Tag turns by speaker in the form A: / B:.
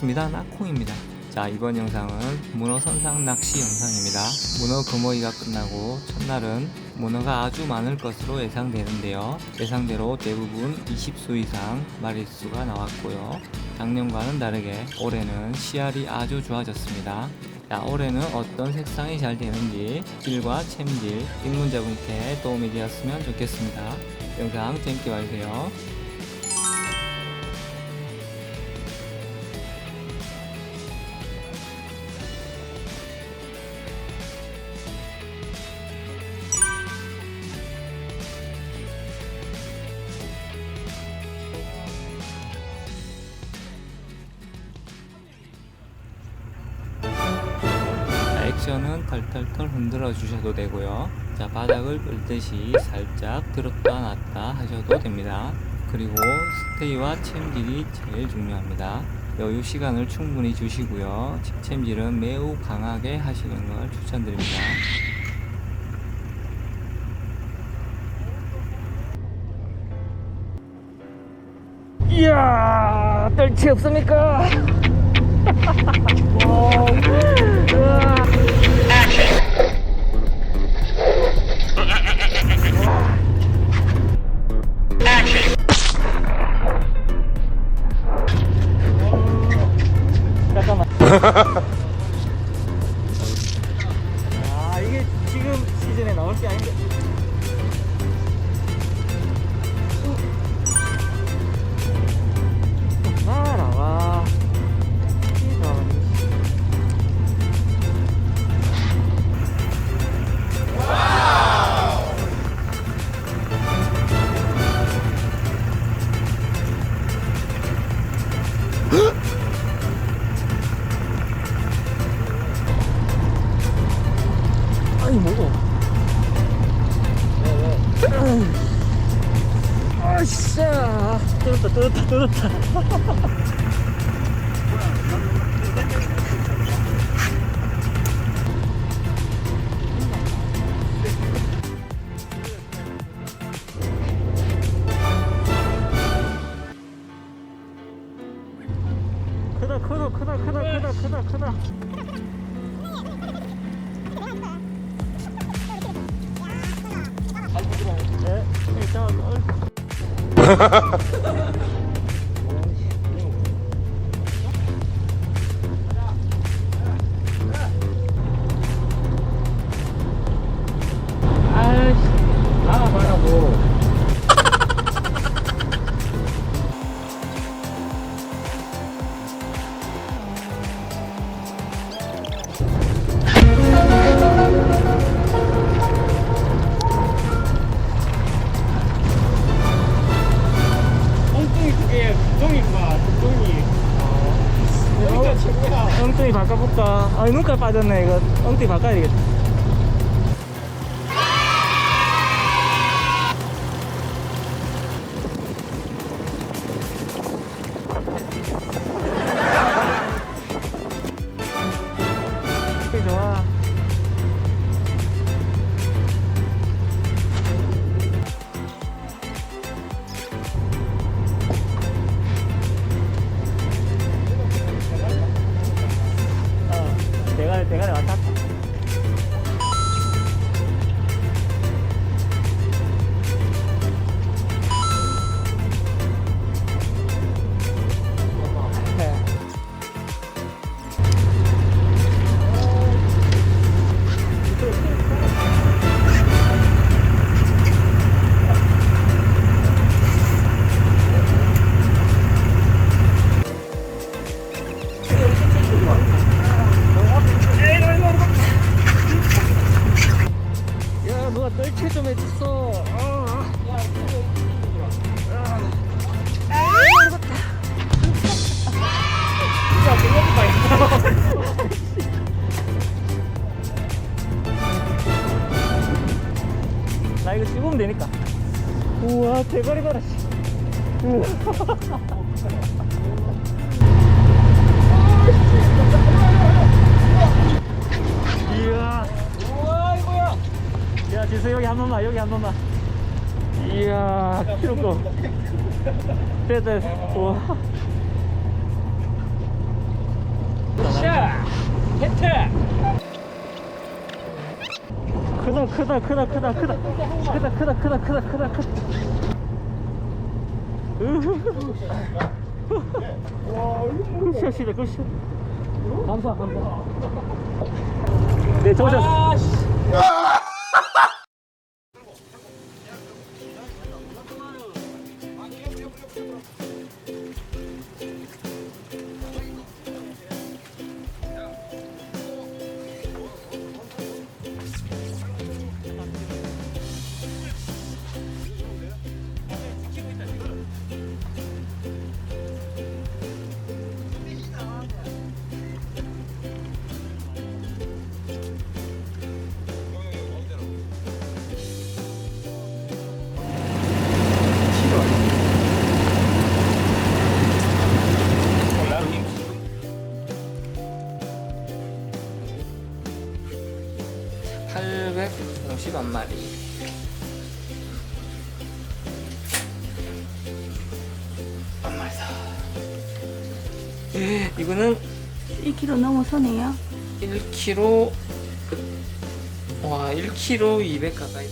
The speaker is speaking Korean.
A: 반갑습니다. 나콩입니다. 자, 이번 영상은 문어 선상 낚시 영상입니다. 문어 금어기가 끝나고 첫날은 문어가 아주 많을 것으로 예상되는데요. 예상대로 대부분 20수 이상 마리수가 나왔고요. 작년과는 다르게 올해는 씨알이 아주 좋아졌습니다. 자, 올해는 어떤 색상이 잘 되는지 질과 챔질, 입문자분께 도움이 되었으면 좋겠습니다. 영상 재밌게 봐주세요. 자, 액션은 털털털 흔들어 주셔도 되고요. 자, 바닥을 끌듯이 살짝 들었다 놨다 하셔도 됩니다. 그리고 스테이와 챔질이 제일 중요합니다. 여유 시간을 충분히 주시고요. 챔질은 매우 강하게 하시는 걸 추천드립니다.
B: 이야 뜰치 없습니까? 뜯었다 뜯었다 뜯었다 크다 크다 크다 크다 크다 네. 아 눈깔 빠졌네 이거. 엉뚱이 바꿔야 되겠다 대가리 대 나 이거 씹으면 되니까. 우와, 대가리 봐라, 씨. 이야. 우와, 이거야. 야, 지수 여기 한 번만, 여기 한 번만. 이야, 키로고. 됐다, 우와. 으쌰! 히트! 크다 크다 크다 크다 크다. 크다 크다 크다 크다 크다 크다. 굿샷이다 굿샷. 감사 감사. 네 좋으셨어
A: (850 이거는
C: 1kg 넘어서네요.
A: 1kg 와 1kg 200 가까이